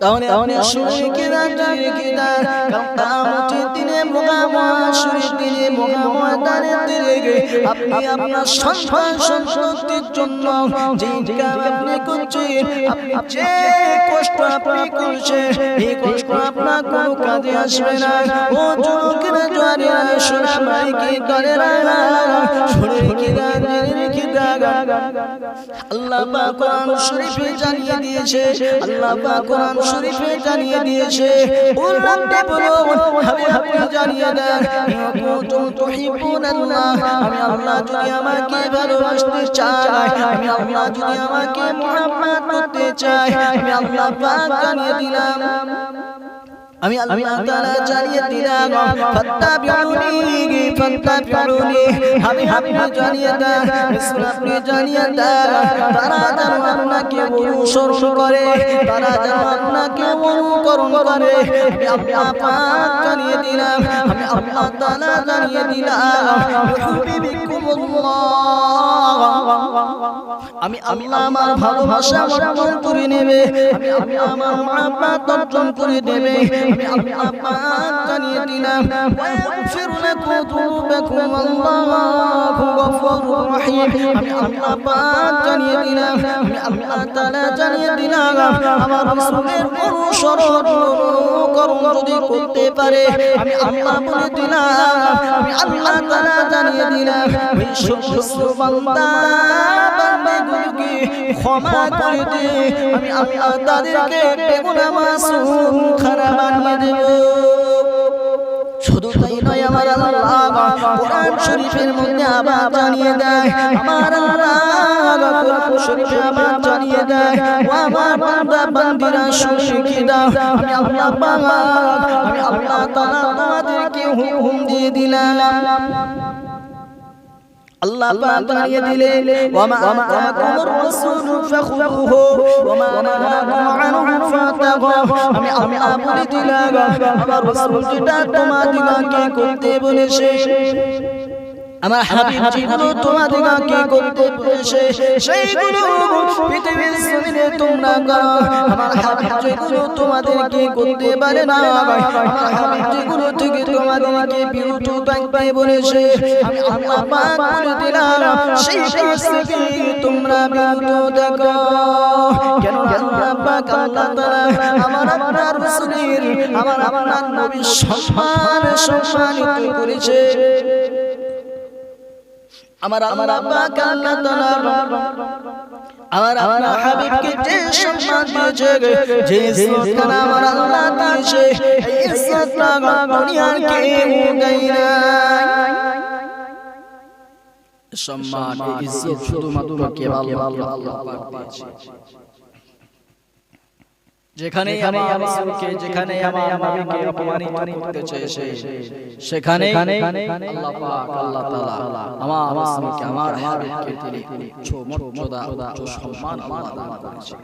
তাহলে আপনি রাজ্যের কিদার কামতের দিনে মোকামাশুরের দিনে মোকামদানের দিনে আপনি আপনার সন্তান সন্ততির জন্য যে কাজ আপনি করছেন আপনি যে কষ্ট আপনি করছেন এই কষ্ট আপনার কোনো কাজে আসবে না। ও যুবকেরা জোয়ারে শোনা মাইকে করে না শুনে কি রেখে জানিয়ে দিয়েছে জানিয়ে দেন। কুতুম তুহিব্বুনাল্লাহ আমি আমাকে ভালোবাসতে চাই, আমি আল্লাহ যদি আমাকে মুহাব্বত আমি আল্লাহ পাক জানিয়ে দিলাম। আমি আল্লাহ তাআলা জানিয়ে দিলাম ফাত্তাবিউনি ফাত্তাবিউনি আমি আপনি জানিয়ে দেন রাসূল আপনি জানিয়ে দেন তারা যেন আপনাকে অনুসরণ করে তারা যেন আপনাকে অনুকরণ করে। আমি আল্লাহ পাক জানিয়ে দিলাম আমি আল্লাহ তাআলা জানিয়ে দিলাম আমি আল্লাহ আমার ভালোবাসা অর্জন করে নেবে। আমি আমার আমার মা অর্জন করে নেবে। আমি আল্লাহ ওয়াগফির লাকুম যুনুবাকুম আল্লাহু গফুরুর রহিম আমি আল্লাহ পাক জানিয়ে দিলাম আল্লাহ তাআলা জানিয়ে দিলাম আমার রাসূলের অনুসরণ করুন যদি করতে পারে আমি আল্লাহ বলে দিলাম আমি আল্লাহ তাআলা জানিয়ে দিলাম ওই সমস্ত বান্দা বান্দাগুলোকে ক্ষমা করে দে আমি আল্লাহ তাদেরকে বেগুনা মাসুম খারাপ বানিয়ে দেব শরীফের মধ্যে আবার জানিয়ে দেয়, আমার শরীফে আবার জানিয়ে দেয়, ও আমার বান্দা, বান্দিরা দাও, আমি আল্লাহ পাক, আমি আল্লাহ তাআলা তোমাদেরকে হুকুম দিয়ে দিলাম। আল্লাহ পাক বানিয়ে দিলেন। ওয়ামা আতাকুমুর রাসূল ফাখুযুহু ওয়ামা নাহাকুম আনহু ফাতাগু আমি আল্লাহ বলে দিলাম। আমার রাসূল যেটা তোমাদিগকে করতে বলেছে। আমার হাবিব যেগুলো তোমাদিগকে করতে বলেছে সেইগুলো পৃথিবীর জমিনে তোমরা করো আমার হাবিব যেগুলো তোমাদেরকে করতে পারে না আমার হাবিব যেগুলো থেকে তোমাদেরকে বিরত থাকতে বলেছে। আমি আল্লাহ পাক দিলাম সেই কাজ থেকে তোমরা বিরত থাকো কেন আল্লাহ পাক আল্লাহ তাআলা আমার আপনার রাসূলের আমার আপনার নবী সম্মান সম্মানিত করেছে। আমার আল্লাহ পাক আল্লাহ তাআলা আমার আপনার হাবিবকে যে সম্মান দিয়েছে যে ইজ্জত আমার আল্লাহ দিয়েছে এই ইজ্জত দুনিয়ার কেউ দেয় না সম্মান ইজ্জত শুধুমাত্র কেবল আল্লাহ পাক দিয়েছে। যেখানে আমি রাসূলকে যেখানে আমার নবীকে অপমানিত করতে চেয়েছে সেখানে আল্লাহ পাক আল্লাহ তাআলা আমার রাসূলকে আমার হাবিবকে তিনি উচ্চ মর্যাদা উচ্চ সম্মান আল্লাহ দান করেছে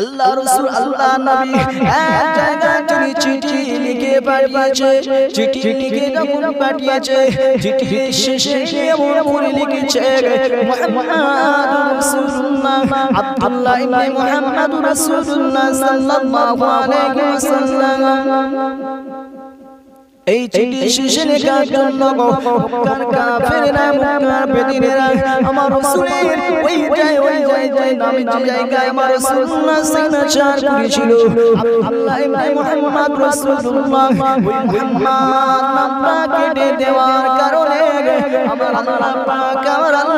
আল্লাহ রসুল আল্লাহ নবী এক জায়গায় তিনি চিঠি লিখে পাঠিয়েছে চিঠি লিখে যখন পাঠিয়েছে চিঠি শেষে এমন করে লিখেছে মুহাম্মদ রাসূলুল্লাহ। আব্দুল্লাহ ইবনে মুহাম্মদ রাসূলুল্লাহ সাল্লাল্লাহু আলাইহি ওয়াসাল্লাম। এই চিঠি শেষে লেখার জন্য কাফেররা মক্কার বেদিনেরা আমার রাসূলের ওই যায় ওই যায় যায় নামে যে জায়গায় আমার রাসূলুল্লাহ সিগনেচার করেছিল আল্লাহ ইবনে মুহাম্মদ রাসূলুল্লাহ ওই মুহাম্মদ নামটা কেটে দেওয়ার কারণে আমার আল্লাহ পাক আমার আল্লাহ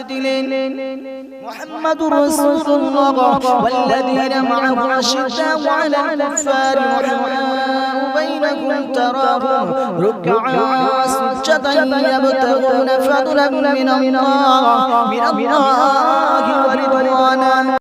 معتدل محمد رسول الله والذين معه أشداء على الكفار رحماء بينهم تراهم. ركعا سجدا يبتغون فضلا من الله من الله ورضوانا.